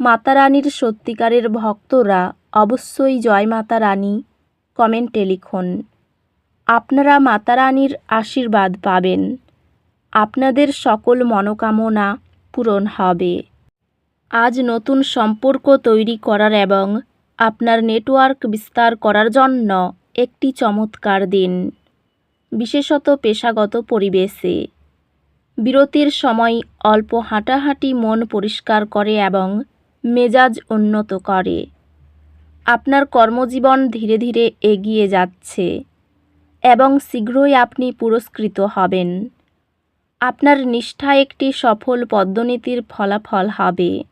মাতা রানীর সত্যিকারের ভক্তরা অবশ্যই জয় মাতা রানী কমেন্টে লিখুন। আপনারা মাতা রানীর আশীর্বাদ পাবেন। আপনাদের সকল মনোকামনা পূরণ হবে। আজ নতুন সম্পর্ক তৈরি করার এবং আপনার নেটওয়ার্ক বিস্তার করার জন্য একটি চমৎকার দিন, বিশেষত পেশাগত পরিবেশে। বিরতির সময় অল্প হাঁটাহাঁটি মন পরিষ্কার করে এবং মেজাজ উন্নত করে। আপনার কর্মজীবন ধীরে ধীরে এগিয়ে যাচ্ছে এবং শীঘ্রই আপনি পুরস্কৃত হবেন। আপনার নিষ্ঠা একটি সফল পদ্মনীতির ফলাফল হবে।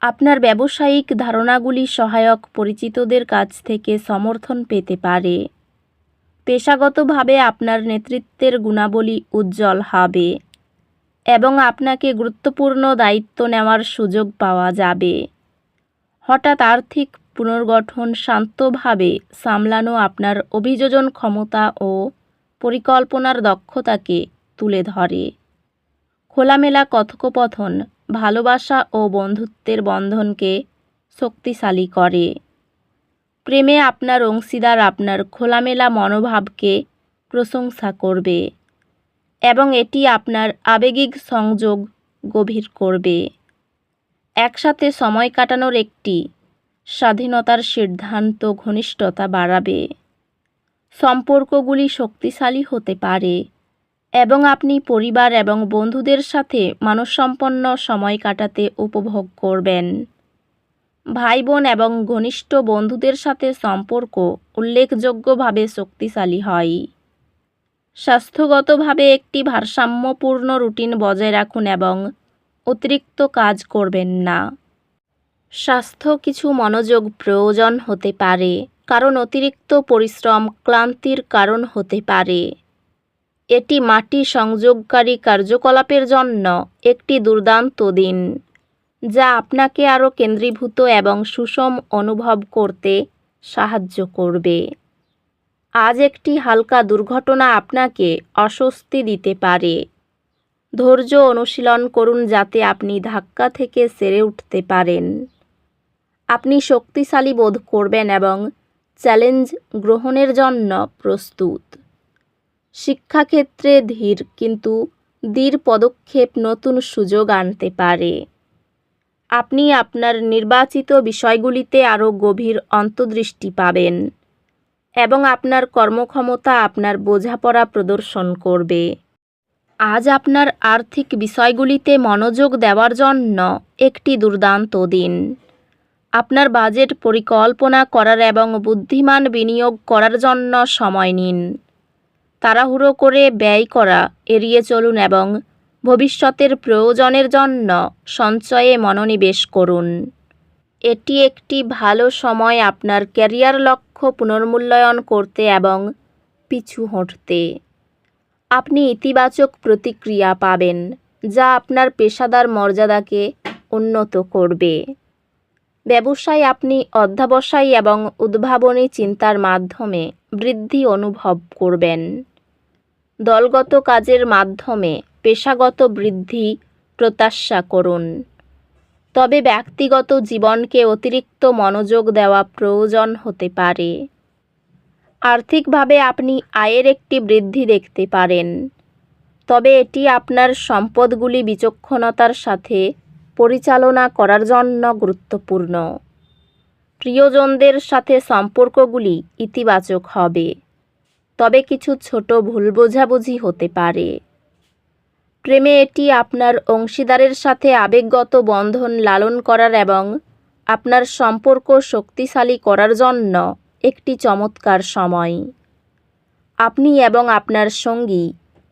আপনার ব্যবসায়িক ধারণাগুলি সহায়ক পরিচিতদের কাছ থেকে সমর্থন পেতে পারে। পেশাগতভাবে আপনার নেতৃত্বের গুণাবলী উজ্জ্বল হবে। এবং আপনাকে গুরুত্বপূর্ণ দায়িত্ব নেওয়ার সুযোগ পাওয়া যাবে। হঠাৎ আর্থিক পুনর্গঠন শান্তভাবে সামলানো আপনার অভিযোজন ক্ষমতা ও পরিকল্পনার দক্ষতাকে তুলে ধরে। খোলামেলা কথোপকথন, ভালোবাসা ও বন্ধুত্বের বন্ধনকে শক্তিশালী করে। প্রেমে আপনার অংশীদার আপনার খোলামেলা মনোভাবকে প্রশংসা করবে। এবং এটি আপনার আবেগিক সংযোগ গভীর করবে। একসাথে সময় কাটানোর একটি স্বাধীনতার সিদ্ধান্ত ঘনিষ্ঠতা বাড়াবে। সম্পর্কগুলি শক্তিশালী হতে পারে এবং আপনি পরিবার এবং বন্ধুদের সাথে মানসম্পন্ন সময় কাটাতে উপভোগ করবেন। ভাই বোন এবং ঘনিষ্ঠ বন্ধুদের সাথে সম্পর্ক উল্লেখযোগ্যভাবে শক্তিশালী হয়। স্বাস্থ্যগতভাবে একটি ভারসাম্যপূর্ণ রুটিন বজায় রাখুন এবং অতিরিক্ত কাজ করবেন না। স্বাস্থ্য কিছু মনোযোগ প্রয়োজন হতে পারে, কারণ অতিরিক্ত পরিশ্রম ক্লান্তির কারণ হতে পারে। এটি মাটি সংযোগকারী কার্যকলাপের জন্য একটি দুর্দান্ত দিন, যা আপনাকে আরও কেন্দ্রীভূত এবং সুষম অনুভব করতে সাহায্য করবে। আজ একটি হালকা দুর্ঘটনা আপনাকে অস্বস্তি দিতে পারে। ধৈর্য অনুশীলন করুন যাতে আপনি ধাক্কা থেকে সেরে উঠতে পারেন। আপনি শক্তিশালী বোধ করবেন এবং চ্যালেঞ্জ গ্রহণের জন্য প্রস্তুত। শিক্ষাক্ষেত্রে ধীর কিন্তু দৃঢ় পদক্ষেপ নতুন সুযোগ আনতে পারে। আপনি আপনার নির্বাচিত বিষয়গুলিতে আরও গভীর অন্তর্দৃষ্টি পাবেন। এবং আপনার কর্মক্ষমতা আপনার বোঝাপড়া প্রদর্শন করবে। আজ আপনার আর্থিক বিষয়গুলিতে মনোযোগ দেওয়ার জন্য একটি দুর্দান্ত দিন। আপনার বাজেট পরিকল্পনা করার এবং বুদ্ধিমান বিনিয়োগ করার জন্য সময় নিন। তাড়াহুড়ো করে ব্যয় করা, এড়িয়ে চলুন এবং ভবিষ্যতের প্রয়োজনের জন্য সঞ্চয়ে মনোনিবেশ করুন। এটি একটি ভালো সময় আপনার ক্যারিয়ার লক্ষ্য পুনর্মূল্যায়ন করতে এবং পিছু হটতে। আপনি ইতিবাচক প্রতিক্রিয়া পাবেন, যা আপনার পেশাদার মর্যাদাকে উন্নত করবে। ব্যবসায় আপনি অধ্যাবসায় এবং উদ্ভাবনী চিন্তার মাধ্যমে বৃদ্ধি অনুভব করবেন। দলগত কাজের মাধ্যমে পেশাগত বৃদ্ধি প্রত্যাশা করুন। তবে ব্যক্তিগত জীবনকে অতিরিক্ত মনোযোগ দেওয়া প্রয়োজন হতে পারে। আর্থিকভাবে আপনি আয়ের একটি বৃদ্ধি দেখতে পারেন। তবে এটি আপনার সম্পদগুলি বিচক্ষণতার সাথে পরিচালনা করার জন্য গুরুত্বপূর্ণ। প্রিয়জনদের সাথে সম্পর্কগুলি ইতিবাচক হবে। তবে কিছু ছোট ভুল বোঝাবুঝি হতে পারে। প্রেমে এটি আপনার অংশীদারের সাথে আবেগগত বন্ধন লালন করার এবং আপনার সম্পর্ক শক্তিশালী করার জন্য একটি চমৎকার সময়। আপনি এবং আপনার সঙ্গী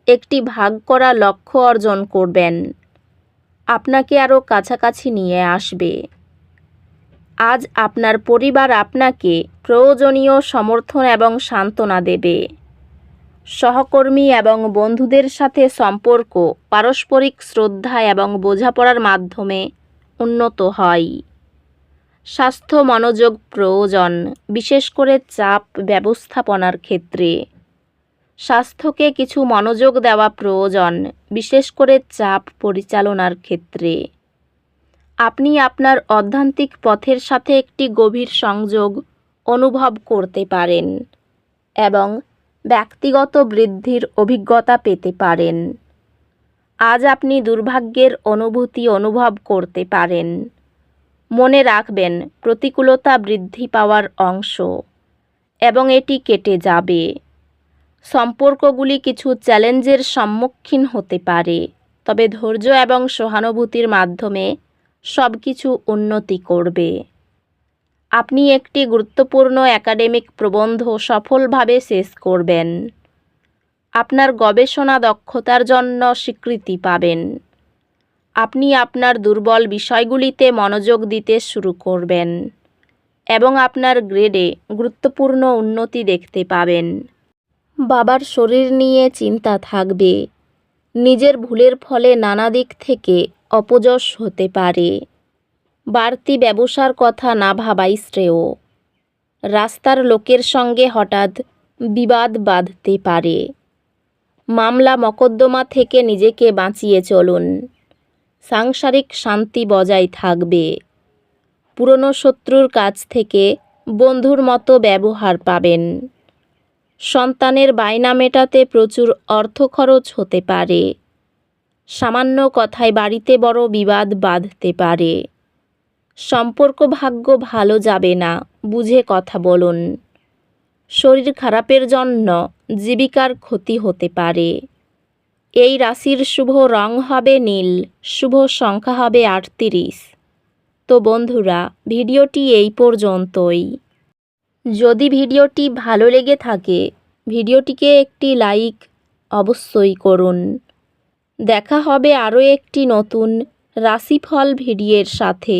একটি ভাগ করা লক্ষ্য অর্জন করবেন। আপনাকে আরও কাছাকাছি নিয়ে আসবে। আজ আপনার পরিবার আপনাকে প্রয়োজনীয় সমর্থন এবং সান্ত্বনা দেবে। সহকর্মী এবং বন্ধুদের সাথে সম্পর্ক, পারস্পরিক শ্রদ্ধা এবং বোঝাপড়ার মাধ্যমে উন্নত হয়। স্বাস্থ্য মনোযোগ প্রয়োজন, বিশেষ করে চাপ ব্যবস্থাপনার ক্ষেত্রে। স্বাস্থ্যকে কিছু মনোযোগ দেওয়া প্রয়োজন, বিশেষ করে চাপ পরিচালনার ক্ষেত্রে। আপনি আপনার অধ্যান্তিক পথের সাথে একটি গভীর সংযোগ অনুভব করতে পারেন এবং ব্যক্তিগত বৃদ্ধির অভিজ্ঞতা পেতে পারেন। আজ আপনি দুর্ভাগ্যের অনুভূতি অনুভব করতে পারেন। মনে রাখবেন, প্রতিকূলতা বৃদ্ধি পাওয়ার অংশ এবং এটি কেটে যাবে। সম্পর্কগুলি কিছু চ্যালেঞ্জের সম্মুখীন হতে পারে, তবে ধৈর্য এবং সহানুভূতির মাধ্যমে সব কিছু উন্নতি করবে। আপনি একটি গুরুত্বপূর্ণ একাডেমিক প্রবন্ধ সফলভাবে শেষ করবেন। আপনার গবেষণা দক্ষতার জন্য স্বীকৃতি পাবেন। আপনি আপনার দুর্বল বিষয়গুলিতে মনোযোগ দিতে শুরু করবেন এবং আপনার গ্রেডে গুরুত্বপূর্ণ উন্নতি দেখতে পাবেন। বাবার শরীর নিয়ে চিন্তা থাকবে। নিজের ভুলের ফলে নানা দিক থেকে অপযশ হতে পারে। বাড়তি ব্যবসার কথা না ভাবাই শ্রেয়। রাস্তার লোকের সঙ্গে হঠাৎ বিবাদ বাঁধতে পারে। মামলা মকদ্দমা থেকে নিজেকে বাঁচিয়ে চলুন। সাংসারিক শান্তি বজায় থাকবে। পুরনো শত্রুর কাছ থেকে বন্ধুর মতো ব্যবহার পাবেন। সন্তানের বায়না মেটাতে প্রচুর অর্থ খরচ হতে পারে। সামান্য কথায় বাড়িতে বড় বিবাদ বাঁধতে পারে। সম্পর্ক ভাগ্য ভালো যাবে না, বুঝে কথা বলুন। শরীর খারাপের জন্য জীবিকার ক্ষতি হতে পারে। এই রাশির শুভ রং হবে নীল, শুভ সংখ্যা হবে আটত্রিশ। তো বন্ধুরা, ভিডিওটি এই পর্যন্তই। যদি ভিডিওটি ভালো লেগে থাকে, ভিডিওটিকে একটি লাইক অবশ্যই করুন। দেখা হবে আরও একটি নতুন রাশিফল ভিডিওর সাথে।